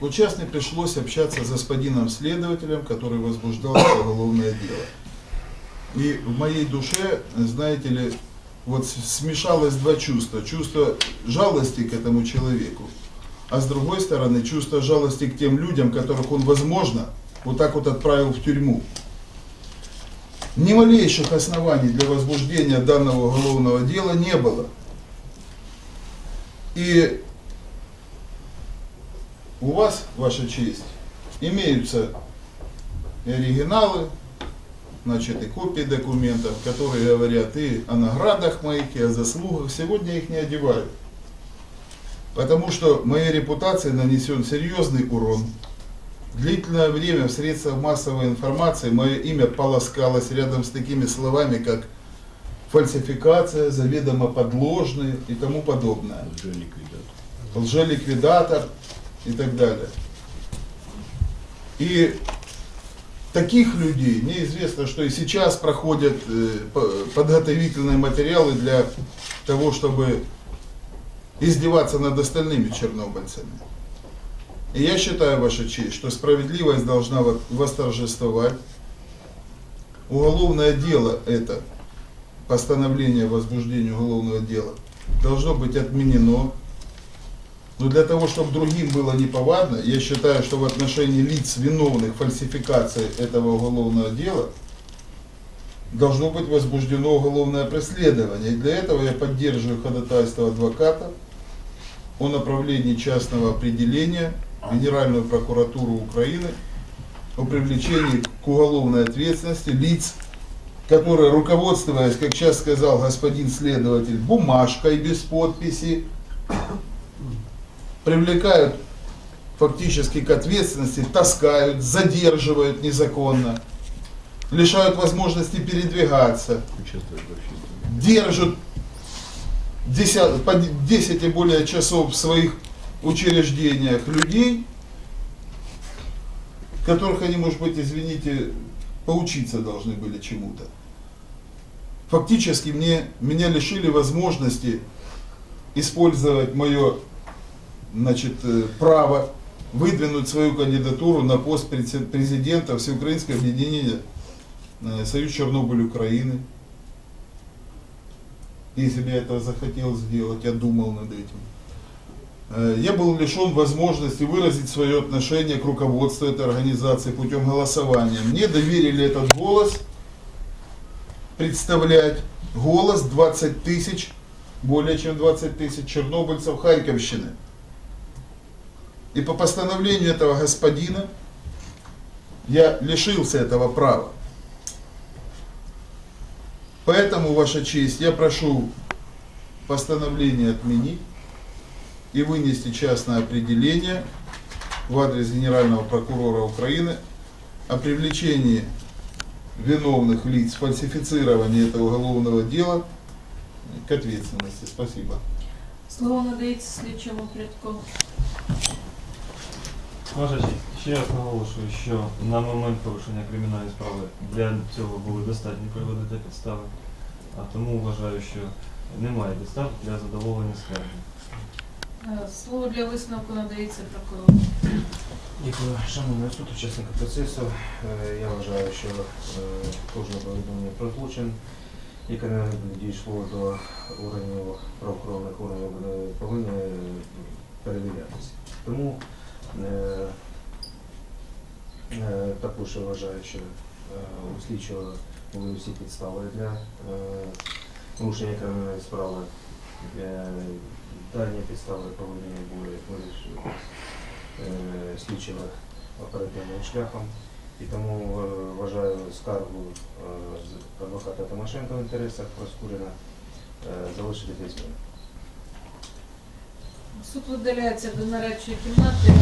Мне пришлось общаться с господином следователем, который возбуждал уголовное дело. И в моей душе, знаете ли, вот смешалось два чувства. Чувство жалости к этому человеку, а с другой стороны чувство жалости к тем людям, которых он, возможно, вот так вот отправил в тюрьму. Ни малейших оснований для возбуждения данного уголовного дела не было. И у вас, Ваша честь, имеются и оригиналы, значит, и копии документов, которые говорят и о наградах моих, и о заслугах. Сегодня их не одевают. Потому что моей репутации нанесен серьезный урон. Длительное время в средствах массовой информации мое имя полоскалось рядом с такими словами, как фальсификация, заведомо подложные и тому подобное. Лжеликвидатор и так далее. И таких людей, мне известно, что и сейчас проходят э, по- подготовительные материалы для того, чтобы издеваться над остальными чернобыльцами. И я считаю, Ваша честь, что справедливость должна во- восторжествовать. Уголовное дело это, постановление о возбуждении уголовного дела, должно быть отменено. Но для того, чтобы другим было неповадно, я считаю, что в отношении лиц, виновных в фальсификации этого уголовного дела, должно быть возбуждено уголовное преследование. И для этого я поддерживаю ходатайство адвоката о направлении частного определения в Генеральную прокуратуру Украины о привлечении к уголовной ответственности лиц, которые, руководствуясь, как сейчас сказал господин следователь, бумажкой без подписи, привлекают фактически к ответственности, таскают, задерживают незаконно, лишают возможности передвигаться, держат 10, по 10 и более часов в своих учреждениях людей, которых они, может быть, извините, поучиться должны были чему-то. Фактически мне, меня лишили возможности использовать мое значит, э, право выдвинуть свою кандидатуру на пост президента Всеукраинского объединения э, Союз Чернобыль Украины. Если бы я этого захотел сделать, я думал над этим. Э, Я был лишен возможности выразить свое отношение к руководству этой организации путем голосования. Мне доверили этот голос представлять голос 20 тысяч, более чем 20 тысяч чернобыльцев Харьковщины. И по постановлению этого господина я лишился этого права. Поэтому, Ваша честь, я прошу постановление отменить и вынести частное определение в адрес Генерального прокурора Украины о привлечении виновных лиц в фальсифицировании этого уголовного дела к ответственности. Спасибо. Слово надається слідчому Прядко. Ваша честь, ще раз наголошую, що на момент порушення кримінальної справи для цього були достатні приводи та підстави, а тому вважаю, що немає підстав для задоволення скарги. Е, Слово для висновку надається прокурору. Дякую, шановний суд, учасники процесу. Е, Я вважаю, що е, кожне повідомлення про злочин, яке не дійшло до органів правоохоронних органів, е, повинні е, перевірятися. Тому е, е, також вважаю, що е, у слідчого були всі підстави для е, порушення кримінальної справи. Е, Дані підстави повинні були вирішити е, слідчими оперативним шляхом. І тому вважаю скаргу адвоката Тимошенко в інтересах Проскуріна залишити без змін. Суд видаляється до нарадчої кімнати